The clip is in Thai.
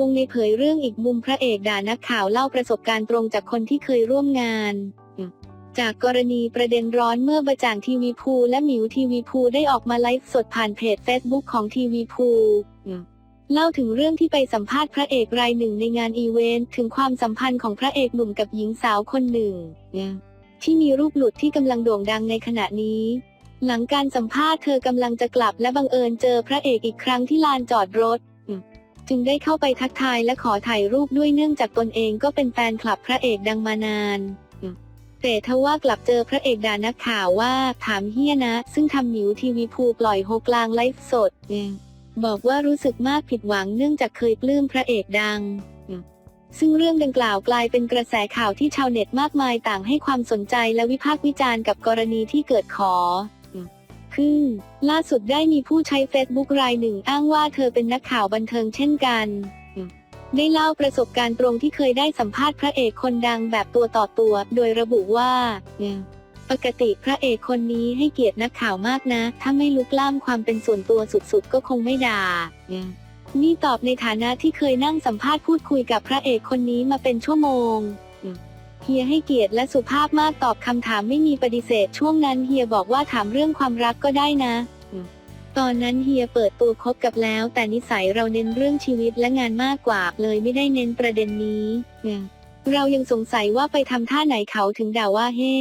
วงในเผยเรื่องอีกมุมพระเอกด่านักข่าวเล่าประสบการณ์ตรงจากคนที่เคยร่วมงาน จากกรณีประเด็นร้อนเมื่อบะจ่างทีวีพูและหมิวทีวีพูได้ออกมาไลฟ์สดผ่านเพจ Facebook ของทีวีพูเล่าถึงเรื่องที่ไปสัมภาษณ์พระเอกรายหนึ่งในงานอีเวนต์ถึงความสัมพันธ์ของพระเอกหนุ่มกับหญิงสาวคนหนึ่ง ที่มีรูปหลุดที่กำลังโด่งดังในขณะนี้ หลังการสัมภาษณ์เธอกำลังจะกลับและบังเอิญเจอพระเอกอีกครั้งที่ลานจอดรถ จึงได้เข้าไปทักทายและขอถ่ายรูปด้วยเนื่องจากตนเองก็เป็นแฟนคลับพระเอกดังมานานแต่ทว่ากลับเจอพระเอกด่านักข่าวว่าถามเฮียนะ ซึ่งทำหนิวทีวีภูปล่อยโฮกลางไลฟ์สดบอกว่ารู้สึกมากผิดหวังเนื่องจากเคยปลื้มพระเอกดัง ซึ่งเรื่องดังกล่าวกลายเป็นกระแสข่าวที่ชาวเน็ตมากมายต่างให้ความสนใจและวิพากษ์วิจารณ์กับกรณีที่เกิดขอ ขึ้น ล่าสุดได้มีผู้ใช้เฟซบุ๊กรายหนึ่งอ้างว่าเธอเป็นนักข่าวบันเทิงเช่นกันได้เล่าประสบการณ์ตรงที่เคยได้สัมภาษณ์พระเอกคนดังแบบตัวต่อตัว โดยระบุว่า ปกติพระเอกคนนี้ให้เกียรตินักข่าวมากนะ ถ้าไม่ลุกล่ามความเป็นส่วนตัวสุดๆ ก็คงไม่ด่า นี่ตอบในฐานะที่เคยนั่งสัมภาษณ์พูดคุยกับพระเอกคนนี้มาเป็นชั่วโมง เฮียให้เกียรติและสุภาพมากตอบคำถามไม่มีปฏิเสธ ช่วงนั้นเฮียบอกว่าถามเรื่องความรักก็ได้นะ ตอนนั้นเฮียเปิดตัวคบกับแล้ว แต่นิสัยเราเน้นเรื่องชีวิตและงานมากกว่า เลยไม่ได้เน้นประเด็นนี้ เรายังสงสัยว่าไปทำท่าไหนเขาถึงด่าว่าเฮ่